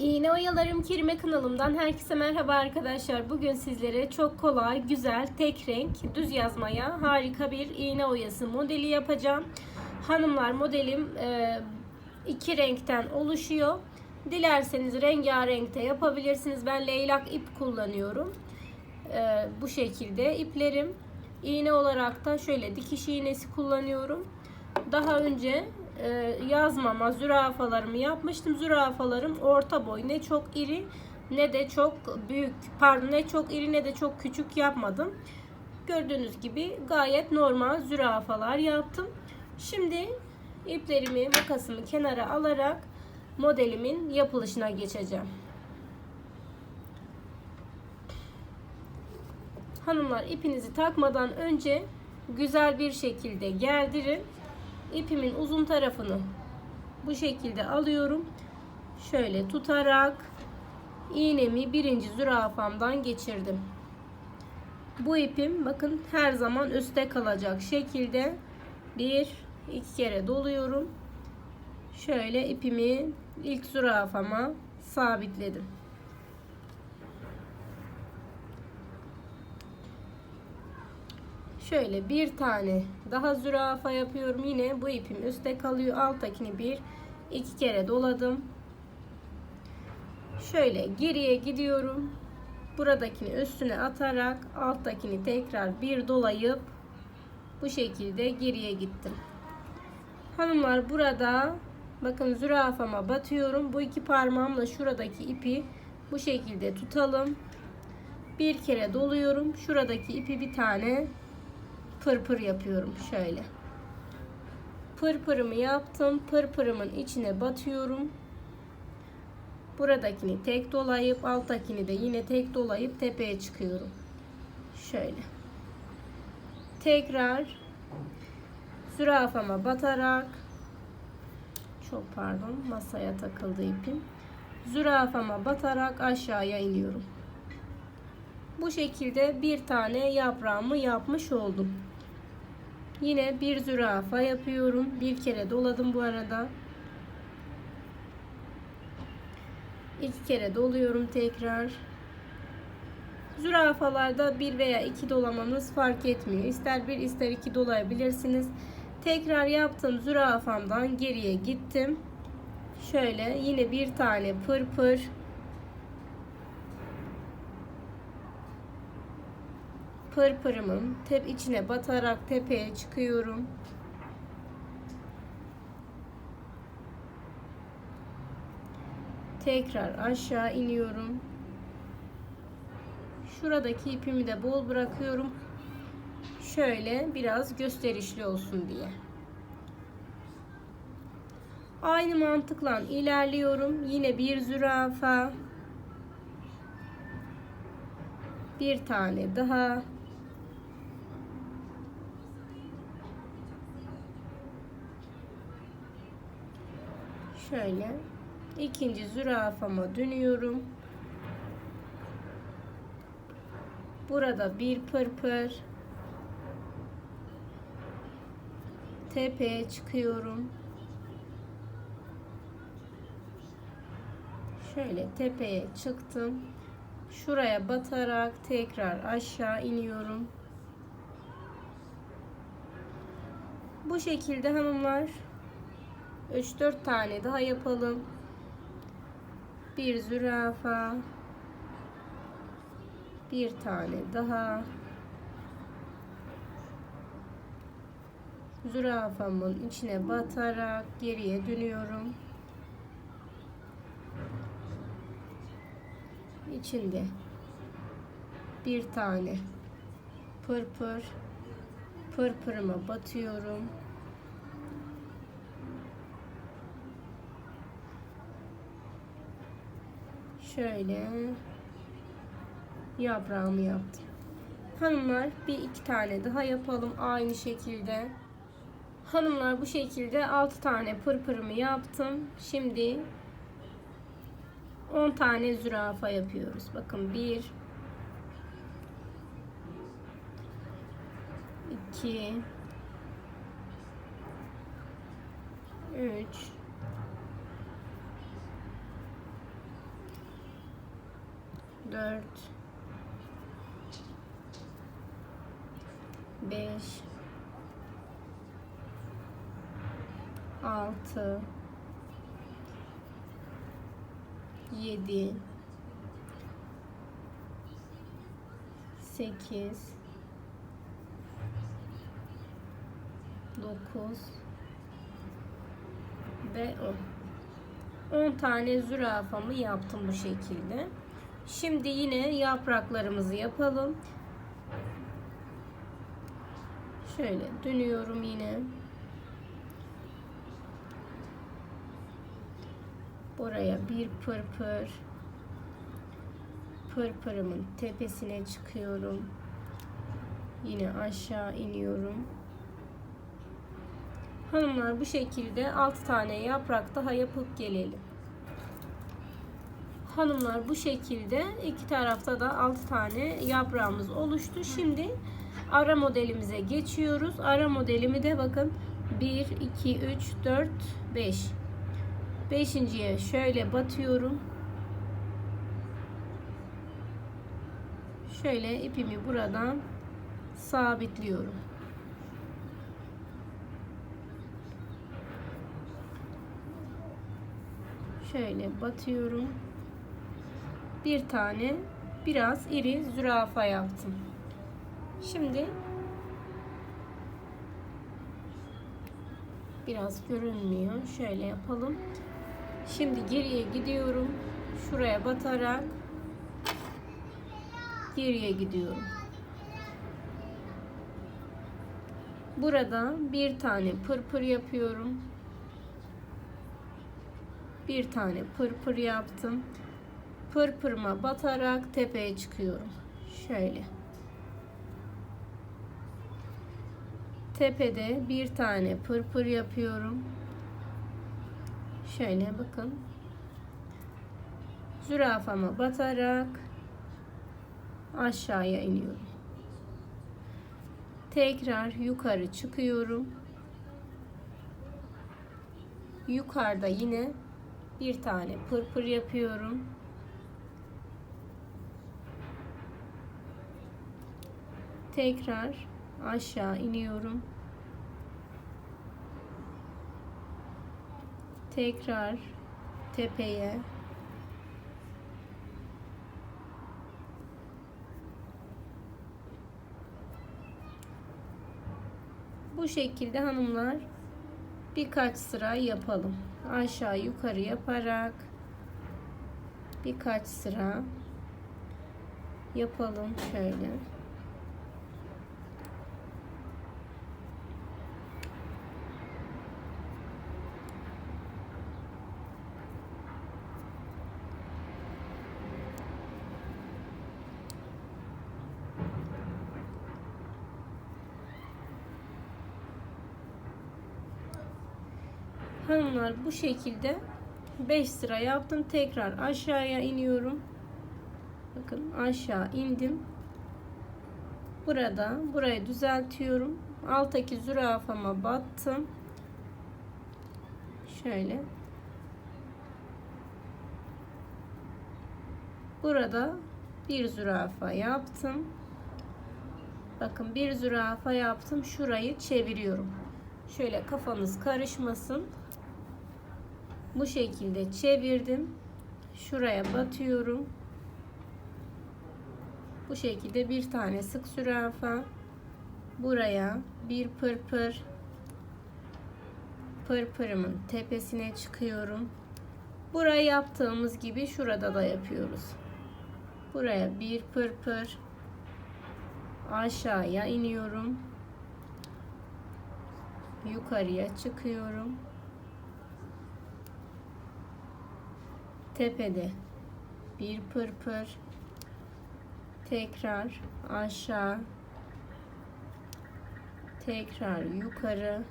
İğne Oyalarım Kerime kanalımdan herkese merhaba arkadaşlar. Bugün sizlere çok kolay, güzel, tek renk, düz yazmaya harika bir iğne oyası modeli yapacağım. Hanımlar modelim e, iki renkten oluşuyor. Dilerseniz rengarenkte yapabilirsiniz. Ben leylak ip kullanıyorum. E, bu şekilde iplerim. İğne olarak da şöyle dikiş iğnesi kullanıyorum. Daha önce yazmama zürafalarımı yapmıştım. Zürafalarım orta boy. Ne çok iri ne de çok büyük. Pardon ne çok iri ne de çok küçük yapmadım. Gördüğünüz gibi gayet normal zürafalar yaptım. Şimdi iplerimi makasımı kenara alarak modelimin yapılışına geçeceğim. Hanımlar ipinizi takmadan önce güzel bir şekilde gerdirin ipimin uzun tarafını bu şekilde alıyorum. Şöyle tutarak iğnemi birinci zürafamdan geçirdim. Bu ipim bakın her zaman üstte kalacak şekilde bir iki kere doluyorum. Şöyle ipimi ilk zürafama sabitledim. Şöyle bir tane daha zürafa yapıyorum. Yine bu ipim üstte kalıyor. Alttakini bir iki kere doladım. Şöyle geriye gidiyorum. Buradakini üstüne atarak alttakini tekrar bir dolayıp bu şekilde geriye gittim. Hanımlar burada bakın zürafama batıyorum. Bu iki parmağımla şuradaki ipi bu şekilde tutalım. Bir kere doluyorum. Şuradaki ipi bir tane pırpır yapıyorum şöyle. Pırpırımı yaptım. Pırpırımın içine batıyorum. Buradakini tek dolayıp alttakini de yine tek dolayıp tepeye çıkıyorum. Şöyle. Tekrar zürafama batarak çok pardon masaya takıldı ipim. Zürafama batarak aşağıya iniyorum. Bu şekilde bir tane yaprağımı yapmış oldum. Yine bir zürafa yapıyorum. Bir kere doladım bu arada. İki kere doluyorum tekrar. Zürafalarda bir veya iki dolamanız fark etmiyor. İster bir ister iki dolayabilirsiniz. Tekrar yaptım zürafamdan geriye gittim. Şöyle yine bir tane pırpır pırpırımın tep içine batarak tepeye çıkıyorum. Tekrar aşağı iniyorum. Şuradaki ipimi de bol bırakıyorum. Şöyle biraz gösterişli olsun diye. Aynı mantıkla ilerliyorum. Yine bir zürafa. Bir tane daha. Şöyle ikinci zürafama dönüyorum. Burada bir pırpır. Tepeye çıkıyorum. Şöyle tepeye çıktım. Şuraya batarak tekrar aşağı iniyorum. Bu şekilde hanımlar 3-4 tane daha yapalım. Bir zürafa. Bir tane daha. Zürafamın içine batarak geriye dönüyorum. İçinde bir tane pırpır pırpırıma batıyorum. Şöyle yaprağımı yaptım. Hanımlar bir iki tane daha yapalım aynı şekilde. Hanımlar bu şekilde 6 tane pırpırımı yaptım. Şimdi 10 tane zürafa yapıyoruz. Bakın 1 2 3 4 5 6 7 8 9 ve 10 10 tane zürafamı yaptım bu şekilde şimdi yine yapraklarımızı yapalım. Şöyle dönüyorum yine. Buraya bir pırpır. Pırpırımın tepesine çıkıyorum. Yine aşağı iniyorum. Hanımlar bu şekilde 6 tane yaprak daha yapıp gelelim hanımlar bu şekilde iki tarafta da 6 tane yaprağımız oluştu. Şimdi ara modelimize geçiyoruz. Ara modelimi de bakın 1 2 3 4 5 beşinciye şöyle batıyorum. Şöyle ipimi buradan sabitliyorum. Şöyle batıyorum bir tane biraz iri zürafa yaptım. Şimdi biraz görünmüyor. Şöyle yapalım. Şimdi geriye gidiyorum. Şuraya batarak geriye gidiyorum. Burada bir tane pırpır yapıyorum. Bir tane pırpır yaptım pırpırıma batarak tepeye çıkıyorum. Şöyle. Tepede bir tane pırpır yapıyorum. Şöyle bakın. Zürafama batarak aşağıya iniyorum. Tekrar yukarı çıkıyorum. Yukarıda yine bir tane pırpır yapıyorum tekrar aşağı iniyorum. Tekrar tepeye. Bu şekilde hanımlar birkaç sıra yapalım. Aşağı yukarı yaparak birkaç sıra yapalım şöyle Hanımlar bu şekilde 5 sıra yaptım. Tekrar aşağıya iniyorum. Bakın aşağı indim. Burada burayı düzeltiyorum. Alttaki zürafama battım. Şöyle. Burada bir zürafa yaptım. Bakın bir zürafa yaptım. Şurayı çeviriyorum. Şöyle kafanız karışmasın. Bu şekilde çevirdim. Şuraya batıyorum. Bu şekilde bir tane sık zürafa. Buraya bir pırpır. Pırpırımın tepesine çıkıyorum. Burayı yaptığımız gibi şurada da yapıyoruz. Buraya bir pırpır. Aşağıya iniyorum. Yukarıya çıkıyorum. Tepede. Bir pırpır tekrar aşağı. Tekrar yukarı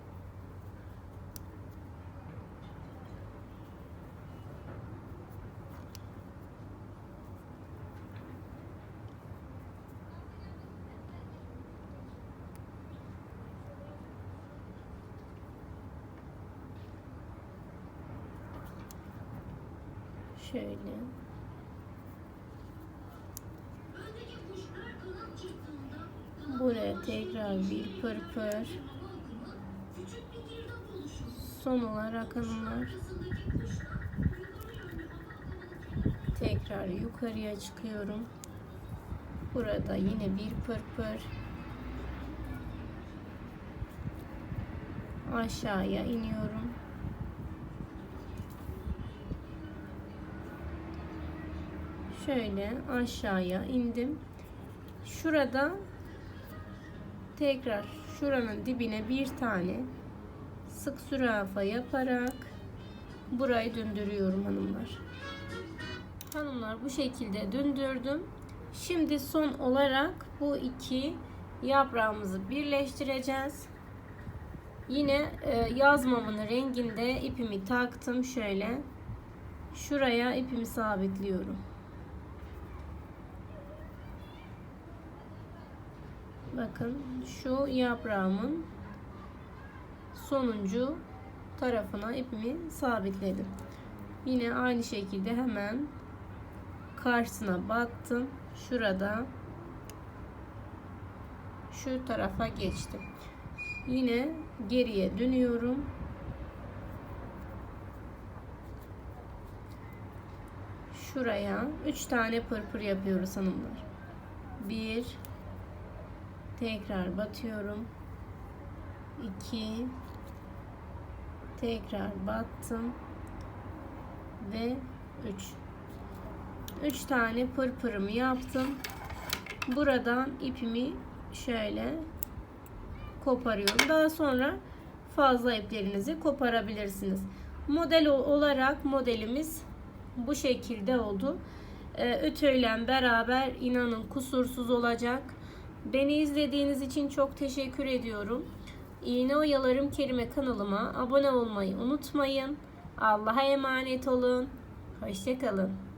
Şöyle. Buraya tekrar bir pırpır. Son olarak hanımlar tekrar yukarıya çıkıyorum. Burada yine bir pırpır. Aşağıya iniyorum. Şöyle aşağıya indim. Şurada tekrar şuranın dibine bir tane sık zürafa yaparak burayı döndürüyorum hanımlar. Hanımlar bu şekilde döndürdüm. Şimdi son olarak bu iki yaprağımızı birleştireceğiz. Yine e, yazmamın renginde ipimi taktım şöyle. Şuraya ipimi sabitliyorum. Bakın şu yaprağımın sonuncu tarafına ipimi sabitledim. Yine aynı şekilde hemen karşısına battım. Şurada şu tarafa geçtim. Yine geriye dönüyorum. Şuraya 3 tane pırpır yapıyoruz hanımlar. 1 tekrar batıyorum. 2 tekrar battım ve 3 3 tane pırpırımı yaptım. Buradan ipimi şöyle koparıyorum. Daha sonra fazla iplerinizi koparabilirsiniz. Model olarak modelimiz bu şekilde oldu. Ee, Ütüyle beraber inanın kusursuz olacak. Beni izlediğiniz için çok teşekkür ediyorum. İğne Oyalarım Kerime kanalıma abone olmayı unutmayın. Allah'a emanet olun. Hoşçakalın.